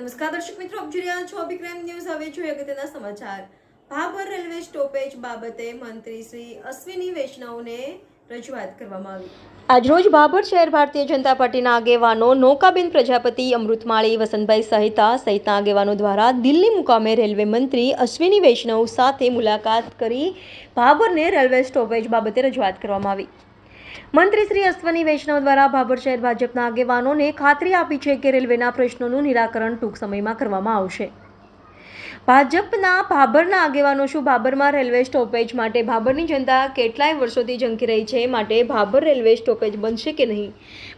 નમસ્કાર દર્શક મિત્રો, આપ જોઈ રહ્યા છો અભિક્રમ ન્યૂઝ. હવે જોઈએ અગત્યના સમાચાર. ભાભર રેલવે સ્ટોપેજ બાબતે મંત્રી શ્રી અશ્વિની વૈષ્ણવને રજૂઆત કરવામાં આવી. આજરોજ ભાભર શહેર ભારતીય જનતા પાર્ટીના આગેવાનો નૌકાબેન પ્રજાપતિ, અમૃતમાળી, વસંતભાઈ સહિતા સહિતના આગેવાનો દ્વારા દિલ્હી મુકામે રેલવે મંત્રી અશ્વિની વૈષ્ણવ સાથે મુલાકાત કરી ભાભરને રેલવે સ્ટોપેજ બાબતે રજૂઆત કરવામાં આવી. મંત્રી શ્રી અશ્વની વૈષ્ણવ દ્વારા ભાભર શહેર ભાજપના આગેવાનોને ખાતરી આપી છે કે રેલવેના પ્રશ્નોનું નિરાકરણ ટૂંક સમયમાં કરવામાં આવશે. ભાજપના ભાભરના આગેવાનો શું ભાભરમાં રેલવે સ્ટોપેજ માટે ભાભરની જનતા કેટલાય વર્ષોથી ઝંખી રહી છે માટે ભાભર રેલવે સ્ટોપેજ બનશે કે નહીં?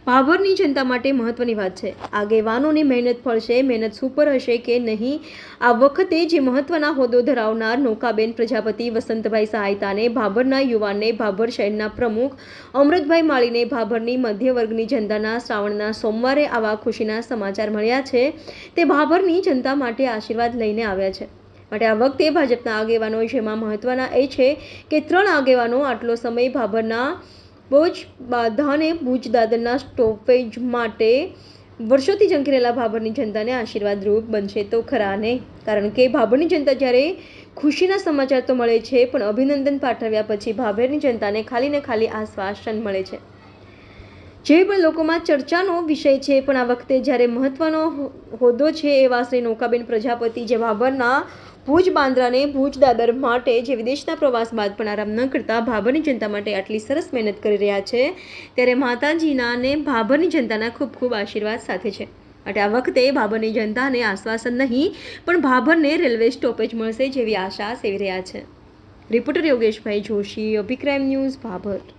ભાભરની જનતા માટે મહત્વની વાત છે. આગેવાનોની મહેનત ફળશે, મહેનત સુપર હશે કે નહીં? આ વખતે જે મહત્વના હોદ્દો ધરાવનાર નૌકાબેન પ્રજાપતિ વસંતભાઈ સહાયતાને, ભાભરના યુવાનને, ભાભર શહેરના પ્રમુખ અમૃતભાઈ માળીને, ભાભરની મધ્ય વર્ગની જનતાના શ્રાવણના સોમવારે આવા ખુશીના સમાચાર મળ્યા છે. તે ભાભરની જનતા માટે આશીર્વાદ લઈને આવ્યા છે. માટે આ વખતે ભાજપના આગેવાનો જેમાં મહત્વના એ છે કે ત્રણ આગેવાનો આટલો સમય ભાભરના બોજ બાધાને ભુજ દાદરના સ્ટોપેજ માટે વર્ષોથી ઝંખી રહેલા ભાભરની જનતાને આશીર્વાદરૂપ બનશે તો ખરા ને? કારણ કે ભાભરની જનતા જ્યારે ખુશીના સમાચાર તો મળે છે, પણ અભિનંદન પાઠવ્યા પછી ભાભરની જનતાને ખાલી ને ખાલી આશ્વાસન મળે છે. જે પણ લોકોમાં ચર્ચાનો વિષય છે, પણ આ વખતે જ્યારે મહત્વનો હોદ્દો છે એવા શ્રી નૌકાબેન પ્રજાપતિ જે ભાભરના ભુજ બાંદ્રાને ભુજ દાદર માટે જે વિદેશના પ્રવાસ બાદ પણ આરામ ન કરતા ભાભરની જનતા માટે આટલી સરસ મહેનત કરી રહ્યા છે, ત્યારે માતાજીના અને ભાભરની જનતાના ખૂબ ખૂબ આશીર્વાદ સાથે છે. માટે આ વખતે ભાભરની જનતાને આશ્વાસન નહીં, પણ ભાભરને રેલવે સ્ટોપેજ મળશે જેવી આશા સેવી રહ્યા છે. રિપોર્ટર યોગેશભાઈ જોશી, અભિક્રાઇમ ન્યૂઝ, ભાભર.